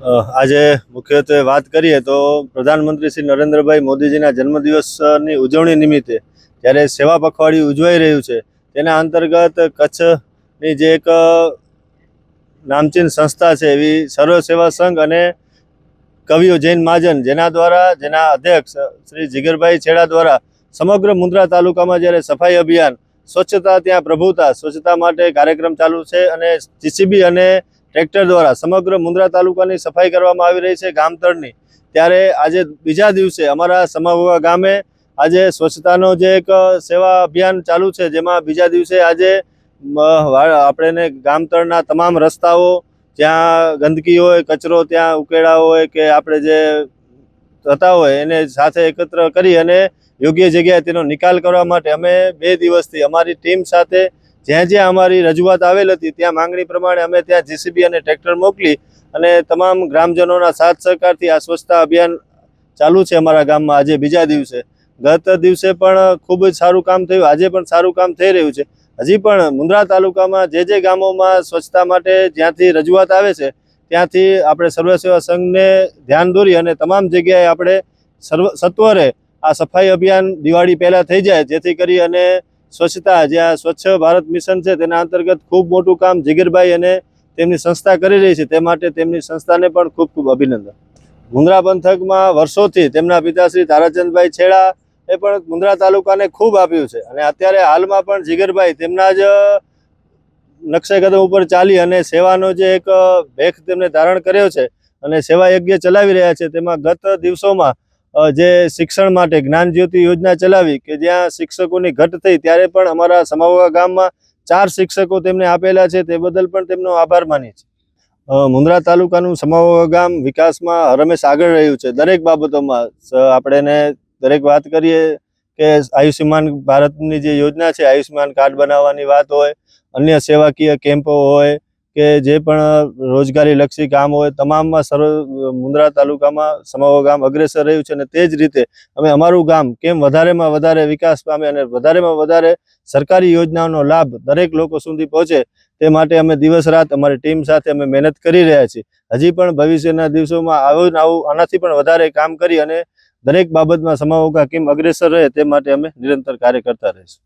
આજે મુખ્યત્વે વાત કરીએ તો પ્રધાનમંત્રી શ્રી નરેન્દ્રભાઈ મોદીજીના જન્મદિવસની ઉજવણી નિમિત્તે જ્યારે સેવા પખવાડિયું ઉજવાઈ રહ્યું છે, તેના અંતર્ગત કચ્છની જે એક નામચીન સંસ્થા છે એવી સર્વ સેવા સંઘ અને કવિઓ જૈન મહાજન, જેના દ્વારા, જેના અધ્યક્ષ શ્રી જીગરભાઈ છેડા દ્વારા સમગ્ર મુન્દ્રા તાલુકામાં જ્યારે સફાઈ અભિયાન, સ્વચ્છતા ત્યાં પ્રભુતા, સ્વચ્છતા માટે કાર્યક્રમ ચાલુ છે અને જીસીબી અને ટ્રેક્ટર દ્વારા સમગ્ર મુન્દ્રા તાલુકાની સફાઈ કરવામાં આવી રહી છે ગામતળની. ત્યારે આજે બીજા દિવસે અમારા સમાવવા ગામે આજે સ્વચ્છતાનો જે એક સેવા અભિયાન ચાલુ છે, જેમાં બીજા દિવસે આજે આપણે ને ગામતળના તમામ રસ્તાઓ, જ્યાં ગંદકી હોય, કચરો ત્યાં ઉકેળા હોય, કે આપણે જે થતા હોય, એને સાથે એકત્ર કરી અને યોગ્ય જગ્યાએ તેનો નિકાલ કરવા માટે અમે બે દિવસથી અમારી ટીમ સાથે જ્યાં જ્યાં અમારી રજૂઆત આવેલ હતી, ત્યાં માંગણી પ્રમાણે અમે ત્યાં જીસીબી અને ટ્રેક્ટર મોકલી અને તમામ ગ્રામજનોના સાથ સહકારથી આ સ્વચ્છતા અભિયાન ચાલુ છે અમારા ગામમાં. આજે બીજા દિવસે. ગત દિવસે પણ ખૂબ જ સારું કામ થયું. આજે પણ સારું કામ થઈ રહ્યું છે. હજી પણ મુન્દ્રા તાલુકામાં જે જે ગામોમાં સ્વચ્છતા માટે જ્યાંથી રજૂઆત આવે છે, ત્યાંથી આપણે સર્વ સેવા સંઘને ધ્યાન દોરી અને તમામ જગ્યાએ આપણે સર્વ, સત્વરે આ સફાઈ અભિયાન દિવાળી પહેલાં થઈ જાય, જેથી કરી અને સ્વચ્છતા જ્યાં સ્વચ્છ ભારત મિશન છે તેના અંતર્ગત ખૂબ મોટું કામ જીગરભાઈ અને તેમની સંસ્થા કરી રહી છે. તે માટે તેમની સંસ્થાને પણ ખૂબ ખૂબ અભિનંદન. મુન્દ્રા પંથકમાં વર્ષોથી તેમના પિતાશ્રી તારાચંદભાઈ છેડા એ પણ મુન્દ્રા તાલુકાને ખૂબ આપ્યું છે. અને અત્યારે હાલમાં પણ જીગરભાઈ તેમના જ નકશે કદમ ઉપર ચાલી અને સેવાનો જે એક ભેખ તેમને ધારણ કર્યો છે અને સેવા યજ્ઞ ચલાવી રહ્યા છે. તેમાં ગત દિવસોમાં જે શિક્ષણ માટે જ્ઞાન જ્યોતિ યોજના ચલાવી કે જ્યાં શિક્ષકોની ઘટ થઈ ત્યારે પણ અમારા સમાવવા ગામમાં ચાર શિક્ષકો તેમને આપેલા છે, તે બદલ પણ તેમનો આભાર માની છે મુંદ્રા તાલુકાનું સમાવવા ગામ વિકાસમાં હરમેશ આગળ રહ્યું છે. દરેક બાબતોમાં આપણે દરેક વાત કરીએ કે આયુષ્યમાન ભારતની જે યોજના છે, આયુષ્યમાન કાર્ડ બનાવવાની વાત હોય, અન્ય સેવાકીય કેમ્પો હોય કે જે પણ રોજગારીલક્ષી કામ હોય, તમામમાં સર્વ મુન્દ્રા તાલુકામાં સમાવો ગામ અગ્રેસર રહ્યું છે અને તે જ રીતે અમે અમારું ગામ કેમ વધારેમાં વધારે વિકાસ પામે અને વધારેમાં વધારે સરકારી યોજનાઓનો લાભ દરેક લોકો સુધી પહોંચે તે માટે અમે દિવસ રાત અમારી ટીમ સાથે અમે મહેનત કરી રહ્યા છીએ. હજી પણ ભવિષ્યના દિવસોમાં આવું આવું આનાથી પણ વધારે કામ કરી અને દરેક બાબતમાં સમાવો કેમ અગ્રેસર રહે તે માટે અમે નિરંતર કાર્ય કરતા રહીશું.